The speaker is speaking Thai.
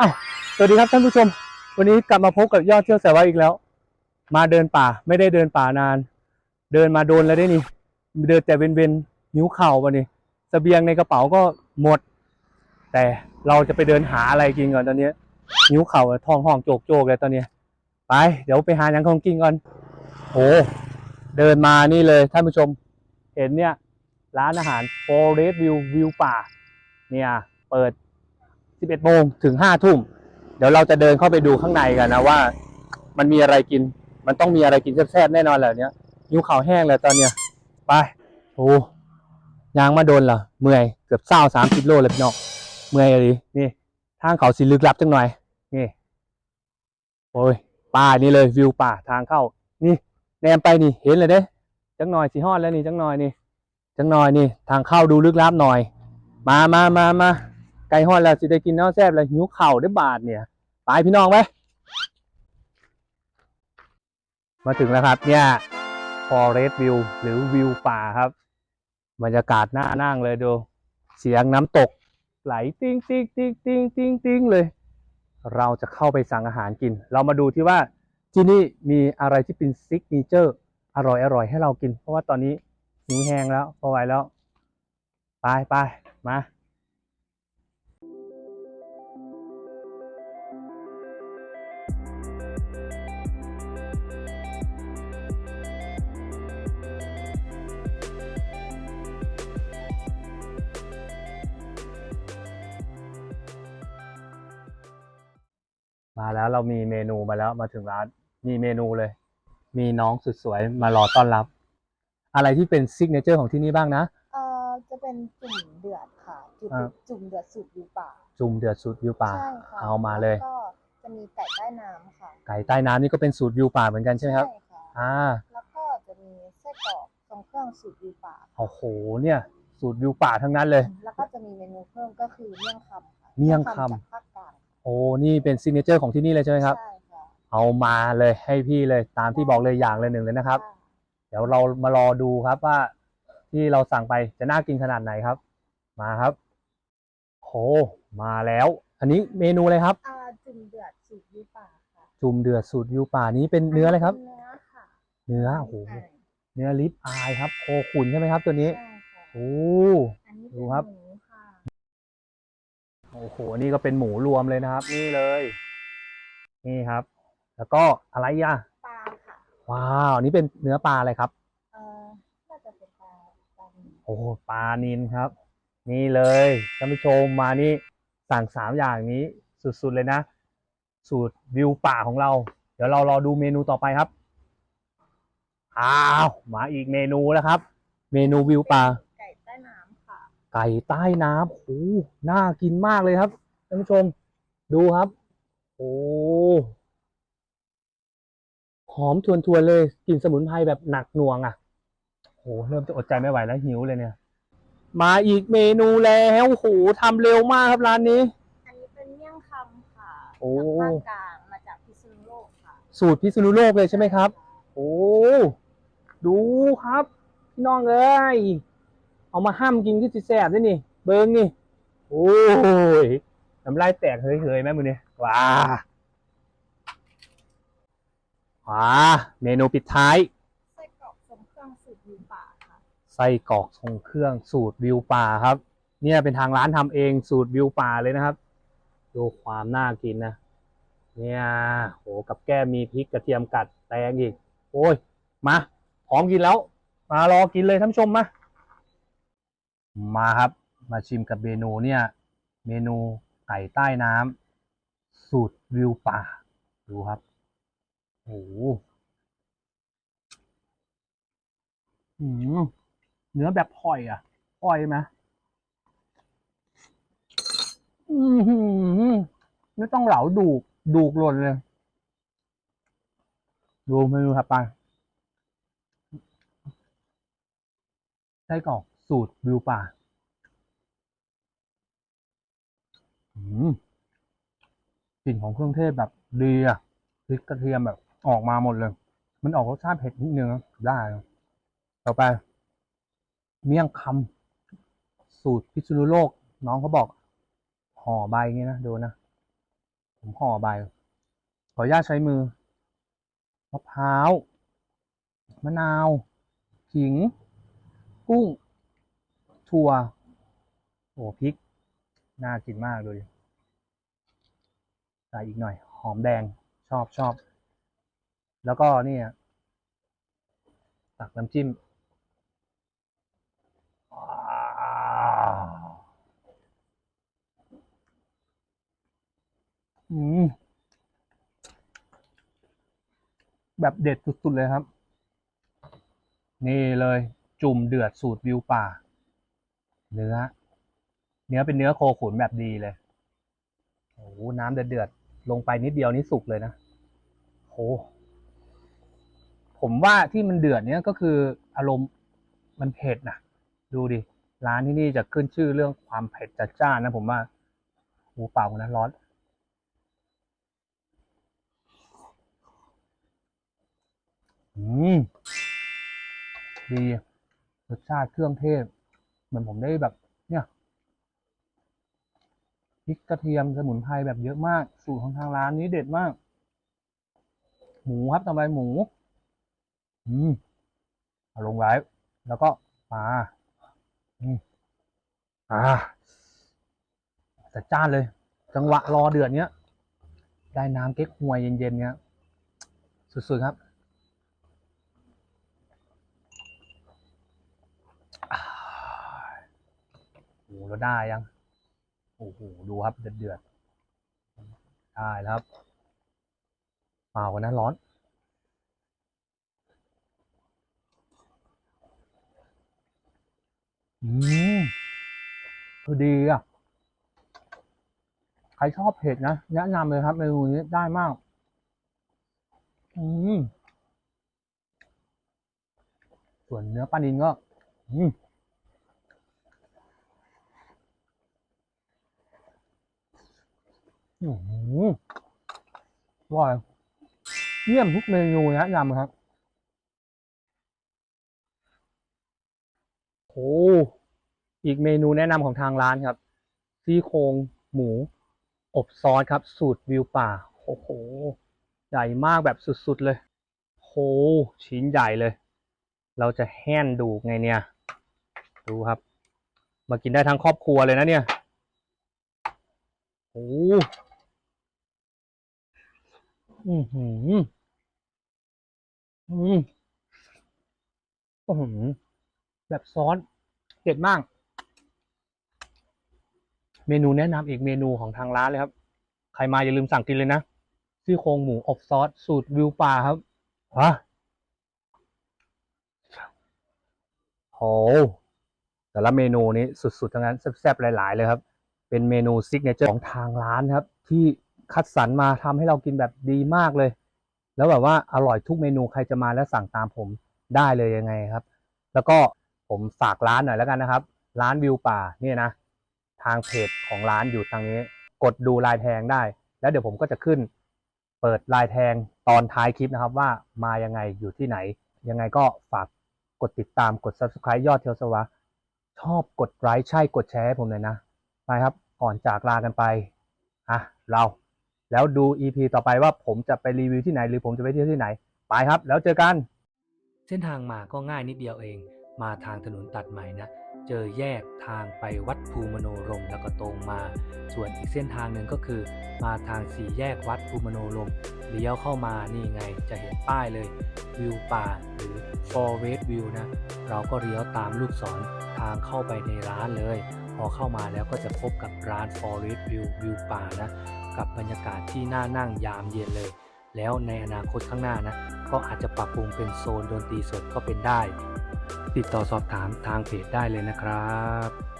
อ้าวสวัสดีครับท่านผู้ชม วันนี้กลับมาพบกับยอดเที่ยวแสวะอีกแล้ว มาเดินป่าไม่ได้เดินป่านาน เดินมาโดนแล้วได้นี่ เดินแต่เว้นเวนๆนิ้วเข่าวันนี้เสบียงในกระเป๋าก็หมด แต่เราจะไปเดินหาอะไรกินก่อนตอนนี้นิ้วเข่าท้องห้องโจกโจกเลยตอนนี้ ไป เดี๋ยวไปหายังของกินก่อนโอ้เดินมานี่เลยท่านผู้ชม เห็นเนี่ยร้านอาหาร Forest View วิวป่า เนี่ย เปิด 11โมงถึง5ทุ่ม เดี๋ยวเราจะเดินเข้าไปดูข้างในกันนะว่า มันมีอะไรกิน มันต้องมีอะไรกินแซ่บๆแน่นอนแหละเนี้ยยิ้วขาวแห้งเลยตอนเนี้ยไปโอ้ยางมาโดนเหรอเมื่อยเกือบเศร้าสามสิบโลเลยพี่น้องเมื่อยเลยนี่ทางเขาสิลึกลับจังหน่อยนี่โอ้ยป่านี่เลยวิวป่าทางเข้า นี่แนมไปนี่เห็นเลยเด้จังหน่อยสิฮอดแล้วนี่จังหน่อยนี่จังหน่อยนี่ทางเข้าดูลึกลับหน่อย มามามามา ไก่ฮอดแล้วสิได้กินน้ำแซ่บแล้วหิวเข่าได้บาทเนี่ยไปพี่น้องไปมาถึงแล้วครับเนี่ย Forest View หรือวิวป่าครับบรรยากาศน่านั่งเลยดู เสียงน้ำตก ไหลติ้งติ้งติ้งติ้งติ้งติ้งเลย เราจะเข้าไปสั่งอาหารกิน เรามาดูที่ว่าที่นี่มีอะไรที่เป็นซิกเนเจอร์อร่อยอร่อยให้เรากิน เพราะว่าตอนนี้หิวแห้งแล้วพอไหวแล้ว ไปไปมา มาแล้วเรามีเมนูมาแล้วมาถึงร้านมีเมนูเลย มีน้องสุดสวยมารอต้อนรับ อะไรที่เป็นซิกเนเจอร์ของที่นี่บ้างนะ เอ่อจะเป็นจุ่มเดือดค่ะ จุ่มอ่า จุ่มเดือดสูตรวิวป่าจุ่มเดือดสูตรวิวป่า ใช่ค่ะเอามาเลยแล้วก็จะมีไก่ใต้น้ำค่ะไก่ใต้น้ำนี่ก็เป็นสูตรวิวป่าเหมือนกันใช่ไหมครับ ค่ะอ่า แล้วก็จะมีไส้กรอกทรงเครื่องสูตรวิวป่า โอ้โห เนี่ย สูตรวิวป่าทั้งนั้นเลย แล้วก็จะมีเมนูเพิ่มก็คือเมี่ยงคำค่ะเมี่ยงคำ จากภาคกลาง โอ้นี่เป็นซิกเนเจอร์ของที่นี่เลยใช่ไหมครับ ใช่ค่ะเอามาเลยให้พี่เลยตามที่บอกเลยอย่างเลยหนึ่งเลยนะครับค่ะเดี๋ยวเรามารอดูครับว่าที่เราสั่งไปจะน่ากินขนาดไหนครับ มาครับโหมาแล้ว อันนี้เมนูอะไรครับ อ่าจุ่มเดือดสูตรวิวป่าค่ะจุ่มเดือดสูตรวิวป่านี้เป็นเนื้ออะไรครับ เนื้อค่ะเนื้อโอ้โหอ่าเนื้อลิปอายครับโคขุนใช่ไหมครับ ตัวนี้ใช่ค่ะโอ้ อันนี้ดูเป็นครับ หมูค่ะ โอ้โห นี่ก็เป็นหมูรวมเลยนะครับ นี่เลย นี่ครับ แล้วก็อะไรอะปลาค่ะ ว้าวอันนี่เป็นเนื้อปลาอะไรครับ เอ่อน่าจะเป็นปลาปลาหมึกโอ้โหปลานินครับ นี่เลยท่านผู้ชมมานี่สั่งสามอย่างนี้สุดๆเลยนะ สูตรวิวป่าของเรา เดี๋ยวเรารอดูเมนูต่อไปครับอ้าวมาอีกเมนูแล้วครับ เมนูวิวป่าไก่ใต้น้ำค่ะ ไก่ใต้น้ำโอ้โหน่ากินมากเลยครับท่านผู้ชม ดูครับ โอ้หอมทวนๆเลยกลิ่นสมุนไพรแบบหนักหน่วงอะโอ้เริ่มจะอดใจไม่ไหวแล้วหิวเลยเนี่ย มาอีกเมนูแล้วโอ้โหทำเร็วมากครับร้านนี้ อันนี้เป็นเมี่ยงคำค่ะโอ้จากภาคกลางมาจากพิษณุโลกค่ะ สูตรพิษณุโลกเลยใช่ไหมครับ โอ้ดูครับ พี่น้องเอ้ย เอามาห้ามกินก็จะแซ่บด้วยนี่ เบิ้งนี่ โอ้ยน้ำลายแตกเฮ้ยๆแม่มือนี่ว้าว้าเมนูปิดท้ายไส้กรอกทรงเครื่องสูตรวิวป่าค่ะไส้กรอกทรงเครื่องสูตรวิวป่าครับ เนี่ยเป็นทางร้านทำเองสูตรวิวป่าเลยนะครับ ดูความน่ากินนะ เนี่ยโหกับแก้มมีพริกกระเทียมกัดแตงอีก โอ้ย มาพร้อมกินแล้ว มารอกินเลยท่านผู้ชมมา มาครับ มาชิมกับเมนูเนี่ย เมนูไก่ใต้น้ำสูตรวิวป่า ดูครับ โอ้โหอืมเนื้อแบบพ่อยอะพ่อยไหมอือหือไม่ต้องเหลาดูก ดูกหล่นเลย ดูเมนูถัดไปไส้กรอก สูตรวิวป่าอกลิ่นของเครื่องเทศแบบดีอะพริกกระเทียมแบบออกมาหมดเลย มันออกรสชาติเผ็ดนิดนึงนะได้ต่อไป เมี่ยงคำสูตรพิษณุโลก น้องเขาบอก ห่อใบอย่างงี้นะดูนะ ผมห่อใบ ขออนุญาตใช้มือมะพร้าวมะนาวขิง กุ้ง ถั่วโอ้พริก น่ากินมากเลยใส่อีกหน่อย หอมแดงชอบชอบ แล้วก็นี่ตักน้ำจิ้มอืมแบบเด็ดสุด ๆ เลยครับ นี่เลยจุ่มเดือดสูตรวิวป่า เนื้อ เนื้อเป็นเนื้อโคขุนแบบดีเลยโอ้โหน้ำเดือดๆลงไปนิดเดียวนี่สุกเลยนะโหผมว่าที่มันเดือดเนี้ยก็คืออารมณ์มันเผ็ดนะดูดิร้านที่นี่จะขึ้นชื่อเรื่องความเผ็ดจัดจ้านนะผมว่าโอ้เปล่านะร้อนอืมดีรสชาติเครื่องเทศ มือนผมได้แบบ เนี่ยพริกกระเทียมสมุนไพรแบบเยอะมาก สูตรของทางร้านนี้เด็ดมาก หมูครับต่อไปหมู อืมเอาลงไว้แล้วก็ปลาอืมอ่าแต่จ้านเลย จังหวะรอเดือดเนี้ย ได้น้ำเก๊กฮวยเย็นๆเนี้ย สุดๆครับ โอ้โหแล้วได้ยัง โอ้โห ดูครับ เดือดเดือดได้แล้วครับเปล่ากันนะร้อน อืมคือดีอะ ใครชอบเผ็ดนะ แนะนำเลยครับเมนูนี้ได้มาก อืมส่วนเนื้อปลานินก็ อืม อืมอร่อยเยี่ยมทุกเมนูแนะนำครับ โอ้อีกเมนูแนะนำของทางร้านครับซี่โครงหมู อบซอสครับ สูตรวิวป่า โอ้โห ใหญ่มากแบบสุดๆเลยโหชิ้นใหญ่เลย เราจะแห้นดูไงเนี่ย ดูครับ มากินได้ทั้งครอบครัวเลยนะเนี่ยโอ้ อือหืออืมอ้โหแบบซอสเด็ดมาก เมนูแนะนำอีกเมนูของทางร้านเลยครับ ใครมาอย่าลืมสั่งกินเลยนะซี่โครงหมูอบซอสสูตรวิวป่าครับฮะโหแต่ละเมนูนี้สุดๆทั้งนั้นแซ่บๆหลาย ๆ เลยครับ เป็นเมนูซิกเนเจอร์ของทางร้านครับ ที่ คัดสรรมาทำให้เรากินแบบดีมากเลย แล้วแบบว่าอร่อยทุกเมนูใครจะมาแล้วสั่งตามผมได้เลยยังไงครับ แล้วก็ผมฝากร้านหน่อยแล้วกันนะครับ ร้านวิวป่าเนี่ยนะ ทางเพจของร้านอยู่ทางนี้ กดดูลายแทงได้ แล้วเดี๋ยวผมก็จะขึ้น เปิดลายแทงตอนท้ายคลิปนะครับว่ามายังไงอยู่ที่ไหน ยังไงก็ฝากกดติดตามกด subscribe ยอดเทลสวะชอบกดไลค์ใช่กดแชร์ให้ผมเลยนะไปครับก่อนจากลากันไปอะเรา แล้วดู EP ต่อไปว่าผมจะไปรีวิวที่ไหน หรือผมจะไปเที่ยวที่ไหน ไปครับ แล้วเจอกัน เส้นทางมาก็ง่ายนิดเดียวเอง มาทางถนนตัดใหม่นะ เจอแยกทางไปวัดภูมโนรมแล้วก็ตรงมา ส่วนอีกเส้นทางหนึ่งก็คือ มาทางสี่แยกวัดภูมโนรมเลี้ยวเข้ามานี่ไงจะเห็นป้ายเลยวิวป่าหรือ forest view นะ เราก็เลี้ยวตามลูกศรทางเข้าไปในร้านเลย พอเข้ามาแล้วก็จะพบกับร้าน forest view วิวป่านะ กับบรรยากาศที่น่านั่งยามเย็นเลย แล้วในอนาคตข้างหน้านะก็อาจจะปรับปรุงเป็นโซนดนตรีสดก็เป็นได้ ติดต่อสอบถามทางเพจได้เลยนะครับ